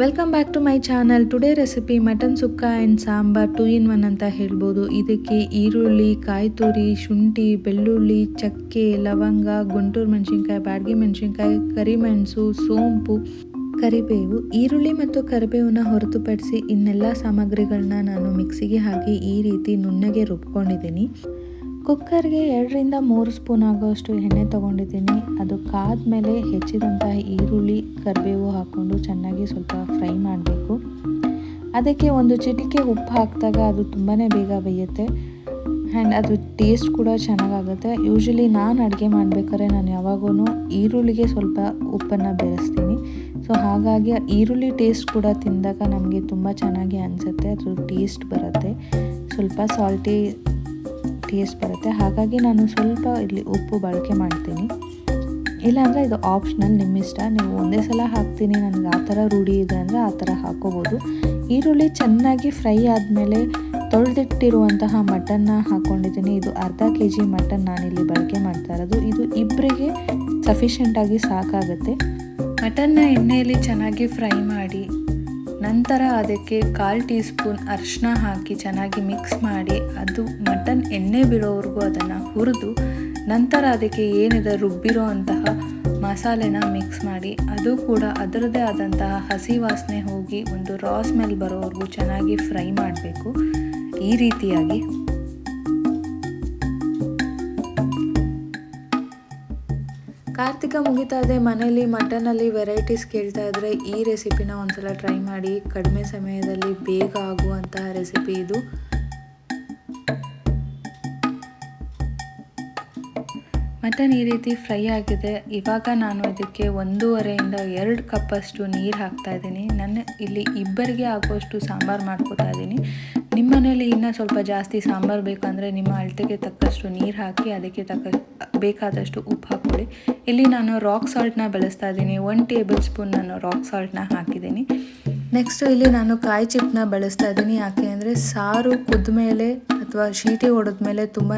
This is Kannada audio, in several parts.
Welcome back to my channel today recipe mutton sukka and sambar two in one ಅಂತ ಹೇಳ್ಬೋದು. ಇದಕ್ಕೆ ಈರುಳ್ಳಿ ಕಾಯಿ ತುರಿ ಶುಂಠಿ, ಬೆಳ್ಳುಳ್ಳಿ, ಚಕ್ಕೆ, ಲವಂಗ, ಗುಂಟೂರು ಮೆಣಸಿನ್ಕಾಯಿ, ಬಾಡಿಗೆ ಮೆಣಸಿನ್ಕಾಯಿ, ಕರಿಮೆಣಸು, ಸೋಂಪು, ಕರಿಬೇವು, ಈರುಳ್ಳಿ ಮತ್ತು ಕರಿಬೇವನ್ನ ಹೊರತುಪಡಿಸಿ ಇನ್ನೆಲ್ಲ ಸಾಮಗ್ರಿಗಳನ್ನ ನಾನು ಮಿಕ್ಸಿಗೆ ಹಾಕಿ ಈ ರೀತಿ ನುಣ್ಣಗೆ ರುಬ್ಕೊಂಡಿದ್ದೀನಿ. ಕುಕ್ಕರ್ಗೆ ಎರಡರಿಂದ ಮೂರು ಸ್ಪೂನ್ ಆಗೋಷ್ಟು ಎಣ್ಣೆ ತೊಗೊಂಡಿದ್ದೀನಿ. ಅದು ಕಾದ್ಮೇಲೆ ಹೆಚ್ಚಿದಂತಹ ಈರುಳ್ಳಿ, ಕರಿಬೇವು ಹಾಕ್ಕೊಂಡು ಚೆನ್ನಾಗಿ ಸ್ವಲ್ಪ ಫ್ರೈ ಮಾಡಬೇಕು. ಅದಕ್ಕೆ ಒಂದು ಚಿಟಿಕೆ ಉಪ್ಪು ಹಾಕಿದಾಗ ಅದು ತುಂಬಾ ಬೇಗ ಬೇಯುತ್ತೆ. ಆ್ಯಂಡ್ ಅದು ಟೇಸ್ಟ್ ಕೂಡ ಚೆನ್ನಾಗಾಗುತ್ತೆ. ಯೂಶ್ವಲಿ ನಾನು ಅಡುಗೆ ಮಾಡಬೇಕಾದ್ರೆ ನಾನು ಯಾವಾಗೂ ಈರುಳ್ಳಿಗೆ ಸ್ವಲ್ಪ ಉಪ್ಪನ್ನು ಬೆರೆಸ್ತೀನಿ. ಸೊ ಹಾಗಾಗಿ ಈರುಳ್ಳಿ ಟೇಸ್ಟ್ ಕೂಡ ತಿಂದಾಗ ನಮಗೆ ತುಂಬ ಚೆನ್ನಾಗಿ ಅನಿಸುತ್ತೆ. ಅದ್ರ ಟೇಸ್ಟ್ ಬರುತ್ತೆ. ಸ್ವಲ್ಪ ಸಾಲ್ಟಿ ಟೇಸ್ಟ್ ಬರುತ್ತೆ. ಹಾಗಾಗಿ ನಾನು ಸ್ವಲ್ಪ ಇಲ್ಲಿ ಉಪ್ಪು ಬಳಕೆ ಮಾಡ್ತೀನಿ. ಇಲ್ಲಾಂದರೆ ಇದು ಆಪ್ಷನಲ್ ನಿಮ್ಮ ಇಷ್ಟ. ನೀವು ಒಂದೇ ಸಲ ಹಾಕ್ತೀನಿ. ನನಗೆ ಆ ಥರ ರೂಢಿ ಇದೆ ಅಂದರೆ ಆ ಥರ ಹಾಕೋಬೋದು. ಈರುಳ್ಳಿ ಚೆನ್ನಾಗಿ ಫ್ರೈ ಆದಮೇಲೆ ತೊಳೆದಿಟ್ಟಿರುವಂತಹ ಮಟನ್ನ ಹಾಕ್ಕೊಂಡಿದ್ದೀನಿ ಇದು ಅರ್ಧ ಕೆ ಜಿ ಮಟನ್ ನಾನಿಲ್ಲಿ ಬಳಕೆ ಮಾಡ್ತಾ ಇರೋದು. ಇದು ಇಬ್ಬರಿಗೆ ಸಫಿಷಿಯೆಂಟಾಗಿ ಸಾಕಾಗುತ್ತೆ. ಮಟನ್ನ ಎಣ್ಣೆಯಲ್ಲಿ ಚೆನ್ನಾಗಿ ಫ್ರೈ ಮಾಡಿ ನಂತರ ಅದಕ್ಕೆ ಕಾಲು ಟೀ ಸ್ಪೂನ್ ಅರಿಶಿನ ಹಾಕಿ ಚೆನ್ನಾಗಿ ಮಿಕ್ಸ್ ಮಾಡಿ, ಅದು ಮಟನ್ ಎಣ್ಣೆ ಬಿಡೋವರೆಗೂ ಅದನ್ನು ಹುರಿದು, ನಂತರ ಅದಕ್ಕೆ ಏನಿದೆ ರುಬ್ಬಿರೋ ಅಂತಹ ಮಸಾಲೆನ ಮಿಕ್ಸ್ ಮಾಡಿ, ಅದು ಕೂಡ ಅದರದೇ ಆದಂತಹ ಹಸಿ ವಾಸನೆ ಹೋಗಿ ಒಂದು ರಾ ಸ್ಮೆಲ್ ಬರೋವರೆಗೂ ಚೆನ್ನಾಗಿ ಫ್ರೈ ಮಾಡಬೇಕು. ಈ ರೀತಿಯಾಗಿ. ಕಾರ್ತಿಕ ಮುಗಿತಾ ಇದೆ. ಮನೇಲಿ ಮಟನಲ್ಲಿ ವೆರೈಟೀಸ್ ಕೇಳ್ತಾ ಇದ್ರೆ ಈ ರೆಸಿಪಿನ ಒಂದ್ಸಲ ಟ್ರೈ ಮಾಡಿ ಕಡಿಮೆ ಸಮಯದಲ್ಲಿ ಬೇಗ ಆಗುವಂತಹ ರೆಸಿಪಿ ಇದು. ಮಟನ್ ಈ ರೀತಿ ಫ್ರೈ ಆಗಿದೆ. ಇವಾಗ ನಾನು ಇದಕ್ಕೆ ಒಂದೂವರೆಯಿಂದ ಎರಡು ಕಪ್ಪಷ್ಟು ನೀರು ಹಾಕ್ತಾ ಇದ್ದೀನಿ. ನನ್ನ ಇಲ್ಲಿ ಇಬ್ಬರಿಗೆ ಆಗುವಷ್ಟು ಸಾಂಬಾರು ಮಾಡ್ಕೋತಾ ಇದ್ದೀನಿ. ನಿಮ್ಮ ಮನೇಲಿ ಇನ್ನೂ ಸ್ವಲ್ಪ ಜಾಸ್ತಿ ಸಾಂಬಾರು ಬೇಕಂದರೆ ನಿಮ್ಮ ಅಳತೆಗೆ ತಕ್ಕಷ್ಟು ನೀರು ಹಾಕಿ ಅದಕ್ಕೆ ತಕ್ಕ ಬೇಕಾದಷ್ಟು ಉಪ್ಪು ಹಾಕ್ಕೊಳ್ಳಿ. ಇಲ್ಲಿ ನಾನು ರಾಕ್ ಸಾಲ್ಟ್ನ ಬಳಸ್ತಾ ಇದ್ದೀನಿ. ಒನ್ ಟೇಬಲ್ ಸ್ಪೂನ್ ನಾನು ರಾಕ್ ಸಾಲ್ಟ್ನ ಹಾಕಿದ್ದೀನಿ. ನೆಕ್ಸ್ಟು ಇಲ್ಲಿ ನಾನು ಕಾಯಿ ಚಿಪ್ಪನ್ನ ಬಳಸ್ತಾ ಇದ್ದೀನಿ. ಯಾಕೆ ಅಂದರೆ ಸಾರು ಕುದ್ಮೇಲೆ ಅಥವಾ ಶೀಟಿ ಹೊಡೆದ್ಮೇಲೆ ತುಂಬಾ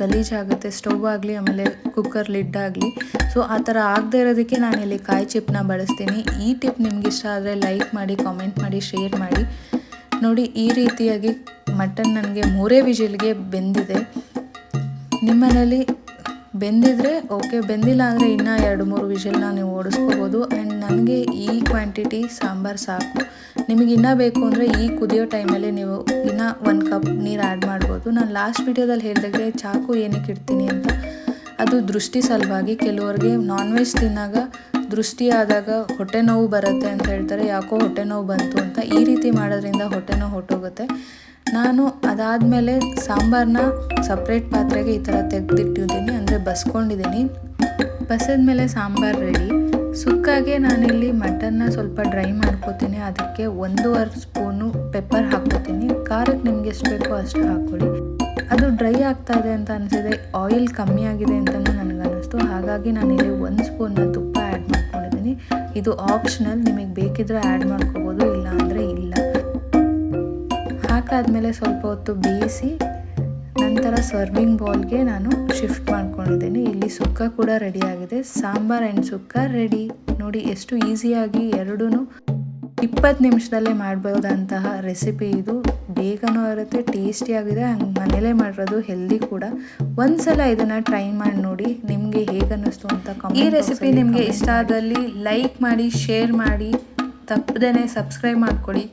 ಗಲೀಜಾಗುತ್ತೆ ಸ್ಟವ್ ಆಗಲಿ, ಆಮೇಲೆ ಕುಕ್ಕರ್ ಲಿಡ್ ಆಗಲಿ. ಸೊ ಆ ಥರ ಆಗದೆ ಇರೋದಕ್ಕೆ ನಾನು ಇಲ್ಲಿ ಕಾಯಿ ಚಿಪ್ನ ಬಳಸ್ತೀನಿ. ಈ ಟಿಪ್ ನಿಮ್ಗೆ ಇಷ್ಟ ಆದರೆ ಲೈಕ್ ಮಾಡಿ ಕಾಮೆಂಟ್ ಮಾಡಿ ಶೇರ್ ಮಾಡಿ. ನೋಡಿ, ಈ ರೀತಿಯಾಗಿ ಮಟನ್ ನನಗೆ ಮೂರೇ ವಿಜಿಲ್ಗೆ ಬೆಂದಿದೆ. ನಿಮ್ಮನೇಲಿ ಬೆಂದಿದ್ರೆ ಓಕೆ ಬೆಂದಿಲ್ಲ ಅಂದರೆ ಇನ್ನೂ ಎರಡು ಮೂರು ವಿಷಲ್ನ ನೀವು ಓಡಿಸ್ಕೋಬೋದು. ಆ್ಯಂಡ್ ನನಗೆ ಈ ಕ್ವಾಂಟಿಟಿ ಸಾಂಬಾರು ಸಾಕು. ನಿಮಗೆ ಇನ್ನೂ ಬೇಕು ಅಂದರೆ ಈ ಕುದಿಯೋ ಟೈಮಲ್ಲಿ ನೀವು ಇನ್ನೂ ಒಂದು ಕಪ್ ನೀರು ಆ್ಯಡ್ ಮಾಡ್ಬೋದು. ನಾನು ಲಾಸ್ಟ್ ವೀಡಿಯೋದಲ್ಲಿ ಹೇಳಿದಾಗೆ ಚಾಕು ಏನಕ್ಕೆ ಇಡ್ತೀನಿ ಅಂತ. ಅದು ದೃಷ್ಟಿ ಸಲುವಾಗಿ ಕೆಲವರಿಗೆ ನಾನ್ ವೆಜ್ ತಿನ್ನಾಗ ದೃಷ್ಟಿ ಆದಾಗ ಹೊಟ್ಟೆ ನೋವು ಬರುತ್ತೆ ಅಂತ ಹೇಳ್ತಾರೆ. ಯಾಕೋ ಹೊಟ್ಟೆ ನೋವು ಬಂತು ಅಂತ ಈ ರೀತಿ ಮಾಡೋದ್ರಿಂದ ಹೊಟ್ಟೆ ನೋವು ಹೊಟ್ಟೋಗುತ್ತೆ ನಾನು ಅದಾದಮೇಲೆ ಸಾಂಬಾರನ್ನ ಸಪ್ರೇಟ್ ಪಾತ್ರೆಗೆ ಈ ಥರ ತೆಗೆದಿಟ್ಟಿದ್ದೀನಿ, ಅಂದರೆ ಬಸ್ಕೊಂಡಿದ್ದೀನಿ. ಬಸದ್ಮೇಲೆ ಸಾಂಬಾರು ರೆಡಿ ಸುಕ್ಕಾಗೆ ನಾನಿಲ್ಲಿ ಮಟನ್ನ ಸ್ವಲ್ಪ ಡ್ರೈ ಮಾಡ್ಕೋತೀನಿ. ಅದಕ್ಕೆ ಒಂದೂವರೆ ಸ್ಪೂನು ಪೆಪ್ಪರ್ ಹಾಕ್ಕೋತೀನಿ. ಖಾರಕ್ಕೆ ನಿಮ್ಗೆ ಎಷ್ಟು ಬೇಕೋ ಅಷ್ಟು ಹಾಕ್ಕೊಳ್ಳಿ. ಅದು ಡ್ರೈ ಆಗ್ತಾ ಇದೆ ಅಂತ ಅನಿಸಿದೆ ಆಯಿಲ್ ಕಮ್ಮಿ ಆಗಿದೆ ಅಂತಲೂ ನನಗೆ ಅನ್ನಿಸ್ತು ಹಾಗಾಗಿ ನಾನಿಲ್ಲಿ ಒಂದು ಸ್ಪೂನ್ನ ತುಪ್ಪ ಆ್ಯಡ್ ಮಾಡ್ಕೊಂಡಿದ್ದೀನಿ. ಇದು ಆಪ್ಷನಲ್ ನಿಮಗೆ ಬೇಕಿದ್ರೆ ಆ್ಯಡ್ ಮಾಡ್ಕೋಬೋದು ಇಲ್ಲ ಹಾಕಾದ್ಮೇಲೆ ಸ್ವಲ್ಪ ಹೊತ್ತು ಬೇಯಿಸಿ ನಂತರ ಸರ್ವಿಂಗ್ ಬೌಲ್ಗೆ ನಾನು ಶಿಫ್ಟ್ ಮಾಡ್ಕೊಂಡಿದ್ದೀನಿ. ಇಲ್ಲಿ ಸುಕ್ಕ ಕೂಡ ರೆಡಿ ಆಗಿದೆ. ಸಾಂಬಾರ್ ಆ್ಯಂಡ್ ಸುಕ್ಕ ರೆಡಿ ನೋಡಿ ಎಷ್ಟು ಈಸಿಯಾಗಿ ಎರಡೂ ಇಪ್ಪತ್ತು ನಿಮಿಷದಲ್ಲೇ ಮಾಡ್ಬೋದಂತಹ ರೆಸಿಪಿ ಇದು. ಬೇಗನೂ ಇರುತ್ತೆ ಟೇಸ್ಟಿಯಾಗಿದೆ ಹಂಗೆ ಮನೇಲೇ ಮಾಡಿರೋದು ಹೆಲ್ದಿ ಕೂಡ. ಒಂದ್ಸಲ ಇದನ್ನು ಟ್ರೈ ಮಾಡಿ ನೋಡಿ ನಿಮಗೆ ಹೇಗೆ ಅನ್ನಿಸ್ತು ಅಂತ ಈ ರೆಸಿಪಿ ನಿಮಗೆ ಇಷ್ಟ ಆದಲ್ಲಿ ಲೈಕ್ ಮಾಡಿ ಶೇರ್ ಮಾಡಿ ತಪ್ಪದೇ ಸಬ್ಸ್ಕ್ರೈಬ್ ಮಾಡ್ಕೊಳ್ಳಿ.